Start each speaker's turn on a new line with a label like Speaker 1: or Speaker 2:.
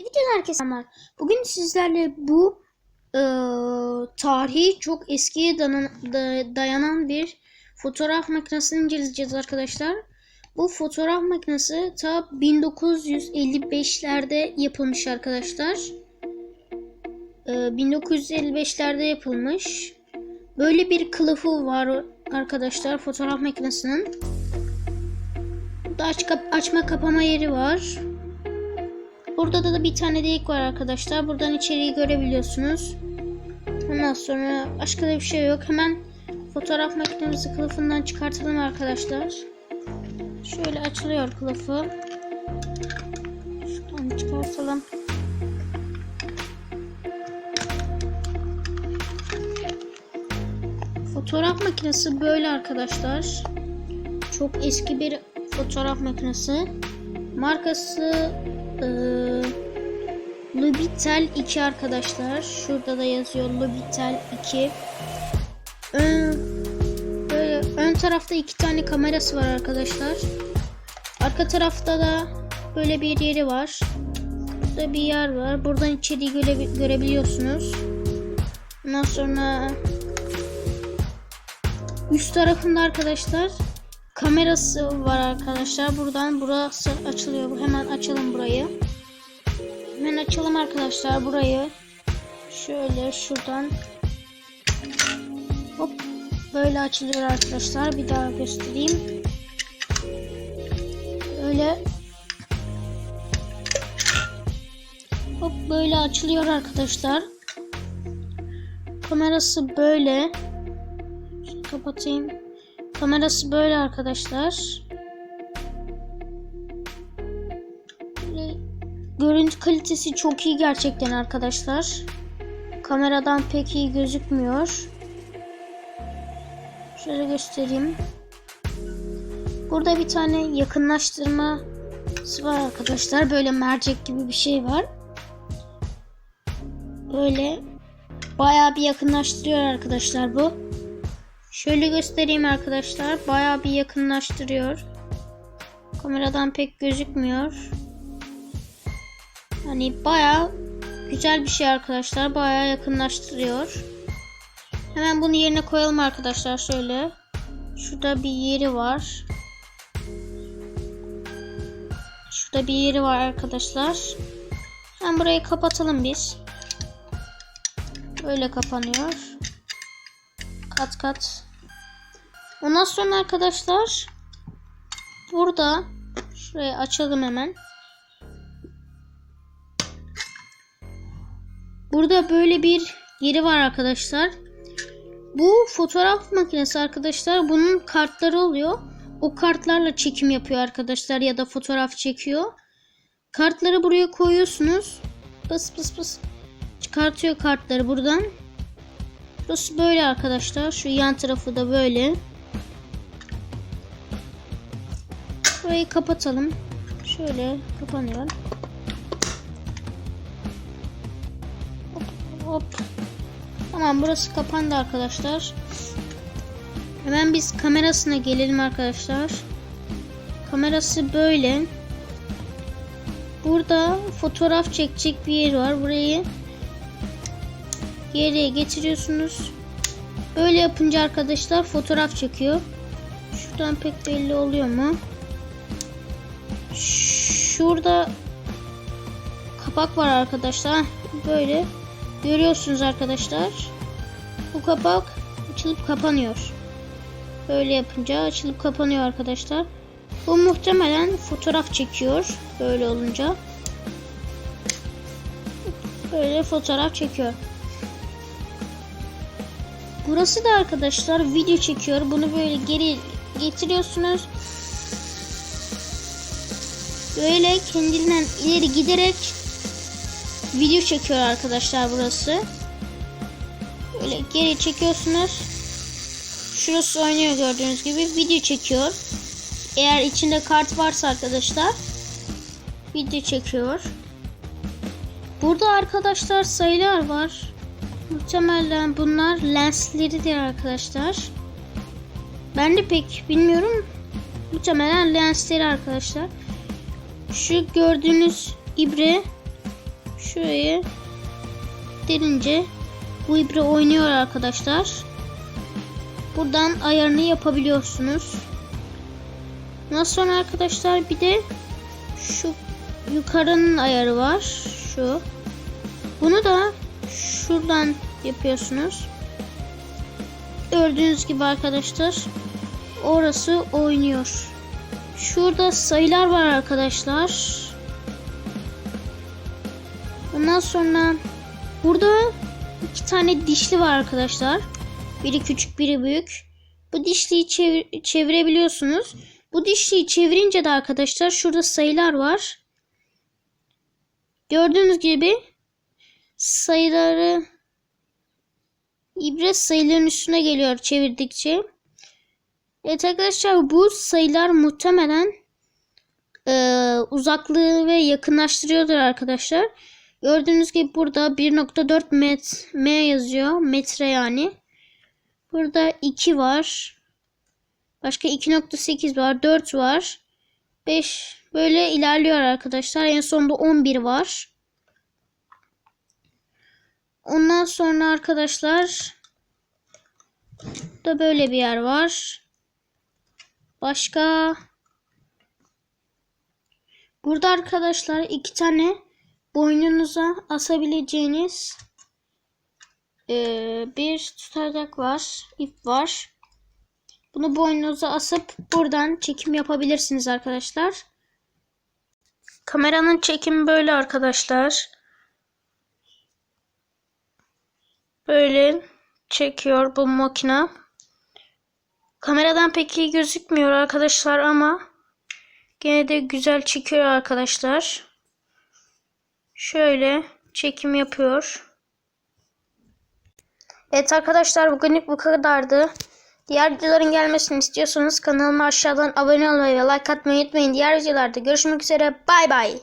Speaker 1: Videoda herkese merhaba. Bugün sizlerle bu e, tarihi çok eskiye dayanan, da- dayanan bir fotoğraf makinesini inceleyeceğiz arkadaşlar. Bu fotoğraf makinesi ta 1955'lerde yapılmış arkadaşlar. E, 1955'lerde yapılmış. Böyle bir kılıfı var arkadaşlar fotoğraf makinesinin. Burada aç, açma kapama yeri var. Burada da, da bir tane delik var arkadaşlar. Buradan içeriği görebiliyorsunuz. Ondan sonra başka da bir şey yok. Hemen fotoğraf makinemizi kılıfından çıkartalım arkadaşlar. Şöyle açılıyor kılıfı. Şuradan çıkartalım. Fotoğraf makinesi böyle arkadaşlar. Çok eski bir fotoğraf makinesi. Markası ee, Lubitel 2 arkadaşlar. Şurada da yazıyor Lubitel 2. Ön, ön tarafta iki tane kamerası var arkadaşlar. Arka tarafta da böyle bir yeri var. Burada bir yer var. Buradan içeriği göre, görebiliyorsunuz. Ondan sonra üst tarafında arkadaşlar kamerası var arkadaşlar. Buradan burası açılıyor. Hemen açalım burayı. Hemen açalım arkadaşlar burayı. Şöyle şuradan. Hop. Böyle açılıyor arkadaşlar. Bir daha göstereyim. Böyle. Hop böyle açılıyor arkadaşlar. Kamerası böyle. Şunu kapatayım. Kamerası böyle arkadaşlar. Görüntü kalitesi çok iyi gerçekten arkadaşlar. Kameradan pek iyi gözükmüyor. Şöyle göstereyim. Burada bir tane yakınlaştırması var arkadaşlar. Böyle mercek gibi bir şey var. Böyle bayağı bir yakınlaştırıyor arkadaşlar bu. Şöyle göstereyim arkadaşlar. Bayağı bir yakınlaştırıyor. Kameradan pek gözükmüyor. Hani bayağı güzel bir şey arkadaşlar. Bayağı yakınlaştırıyor. Hemen bunu yerine koyalım arkadaşlar şöyle. Şurada bir yeri var. Şurada bir yeri var arkadaşlar. Hemen burayı kapatalım biz. Böyle kapanıyor kat kat. Ondan sonra arkadaşlar burada şurayı açalım hemen. Burada böyle bir yeri var arkadaşlar. Bu fotoğraf makinesi arkadaşlar. Bunun kartları oluyor. O kartlarla çekim yapıyor arkadaşlar ya da fotoğraf çekiyor. Kartları buraya koyuyorsunuz. Pıs pıs pıs. Çıkartıyor kartları buradan. Burası böyle arkadaşlar. Şu yan tarafı da böyle. Burayı kapatalım. Şöyle kapanıyor. Hop, hop. Tamam burası kapandı arkadaşlar. Hemen biz kamerasına gelelim arkadaşlar. Kamerası böyle. Burada fotoğraf çekecek bir yer var. Burayı geriye getiriyorsunuz. Böyle yapınca arkadaşlar fotoğraf çekiyor. Şuradan pek belli oluyor mu? Şurada kapak var arkadaşlar. Böyle görüyorsunuz arkadaşlar. Bu kapak açılıp kapanıyor. Böyle yapınca açılıp kapanıyor arkadaşlar. Bu muhtemelen fotoğraf çekiyor. Böyle olunca. Böyle fotoğraf çekiyor. Burası da arkadaşlar video çekiyor. Bunu böyle geri getiriyorsunuz. Böyle kendinden ileri giderek video çekiyor arkadaşlar burası. Böyle geri çekiyorsunuz. Şurası oynuyor gördüğünüz gibi video çekiyor. Eğer içinde kart varsa arkadaşlar video çekiyor. Burada arkadaşlar sayılar var. Muhtemelen bunlar lensleridir arkadaşlar. Ben de pek bilmiyorum. Muhtemelen lensleri arkadaşlar. Şu gördüğünüz ibre şurayı derince bu ibre oynuyor arkadaşlar. Buradan ayarını yapabiliyorsunuz. Ondan sonra arkadaşlar bir de şu yukarının ayarı var. Şu. Bunu da şuradan yapıyorsunuz. Gördüğünüz gibi arkadaşlar orası oynuyor. Şurada sayılar var arkadaşlar. Ondan sonra burada iki tane dişli var arkadaşlar. Biri küçük biri büyük. Bu dişliyi çevir çevirebiliyorsunuz. Bu dişliyi çevirince de arkadaşlar şurada sayılar var. Gördüğünüz gibi sayıları ibre sayıların üstüne geliyor çevirdikçe. Evet arkadaşlar bu sayılar muhtemelen e, uzaklığı ve yakınlaştırıyordur arkadaşlar. Gördüğünüz gibi burada 1.4 met m yazıyor. Metre yani. Burada 2 var. Başka 2.8 var. 4 var. 5 böyle ilerliyor arkadaşlar. En sonunda 11 var. Ondan sonra arkadaşlar da böyle bir yer var. Başka burada arkadaşlar iki tane boynunuza asabileceğiniz eee, bir tutacak var, ip var. Bunu boynunuza asıp buradan çekim yapabilirsiniz arkadaşlar. Kameranın çekimi böyle arkadaşlar. Böyle çekiyor bu makine. Kameradan pek iyi gözükmüyor arkadaşlar ama gene de güzel çekiyor arkadaşlar. Şöyle çekim yapıyor. Evet arkadaşlar bugünlük bu kadardı. Diğer videoların gelmesini istiyorsanız kanalıma aşağıdan abone olmayı ve like atmayı unutmayın. Diğer videolarda görüşmek üzere. Bay bay.